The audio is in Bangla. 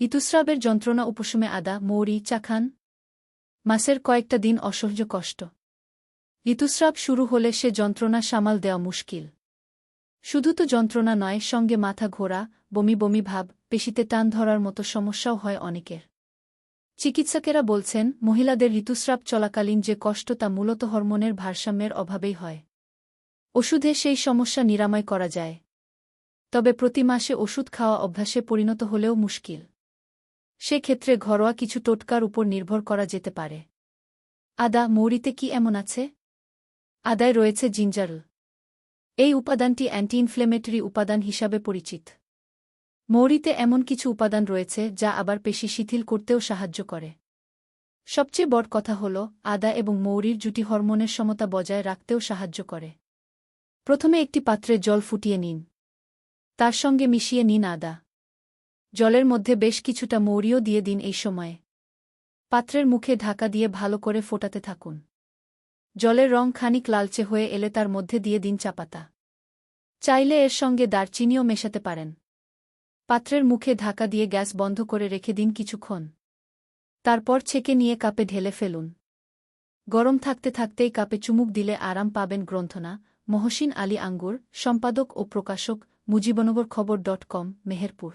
ঋতুস্রাবের যন্ত্রণা উপশমে আদা, মৌরি চা খান মাসের কয়েকটা দিন অসহ্য কষ্ট। ঋতুস্রাব শুরু হলে সে যন্ত্রণা সামাল দেওয়া মুশকিল। শুধু তো যন্ত্রণা নয়, সঙ্গে মাথা ঘোরা, বমি বমি ভাব, পেশিতে টান ধরার মতো সমস্যাও হয় অনেকের। চিকিৎসকেরা বলছেন, মহিলাদের ঋতুস্রাব চলাকালীন যে কষ্ট তা মূলত হরমোনের ভারসাম্যের অভাবেই হয়। ওষুধে সেই সমস্যা নিরাময় করা যায়। তবে প্রতি মাসে ওষুধ খাওয়া অভ্যাসে পরিণত হলেও মুশকিল। সেক্ষেত্রে ঘরোয়া কিছু টোটকার উপর নির্ভর করা যেতে পারে। আদা, মৌরিতে কি এমন আছে? আদায় রয়েছে জিঞ্জার। এই উপাদানটি অ্যান্টি ইনফ্লেমেটরি উপাদান হিসাবে পরিচিত। মৌরিতে এমন কিছু উপাদান রয়েছে যা আবার পেশি শিথিল করতেও সাহায্য করে। সবচেয়ে বড় কথা হল, আদা এবং মৌরির জুটি হরমোনের সমতা বজায় রাখতেও সাহায্য করে। প্রথমে একটি পাত্রে জল ফুটিয়ে নিন। তার সঙ্গে মিশিয়ে নিন আদা। জলের মধ্যে বেশ কিছুটা মৌরিও দিয়ে দিন এই সময়ে। পাত্রের মুখে ঢাকা দিয়ে ভালো করে ফোটাতে থাকুন। জলের রং খানিক লালচে হয়ে এলে তার মধ্যে দিয়ে দিন চাপাতা চাইলে এর সঙ্গে দারচিনিও মেশাতে পারেন। পাত্রের মুখে ঢাকা দিয়ে গ্যাস বন্ধ করে রেখে দিন কিছুক্ষণ। তারপর ছেঁকে নিয়ে কাপে ঢেলে ফেলুন। গরম থাকতে থাকতেই কাপে চুমুক দিলে আরাম পাবেন গ্রন্থনা, মহসিন আলী আঙ্গুর, সম্পাদক ও প্রকাশক মুজিবনগর খবর ডট কম, মেহেরপুর।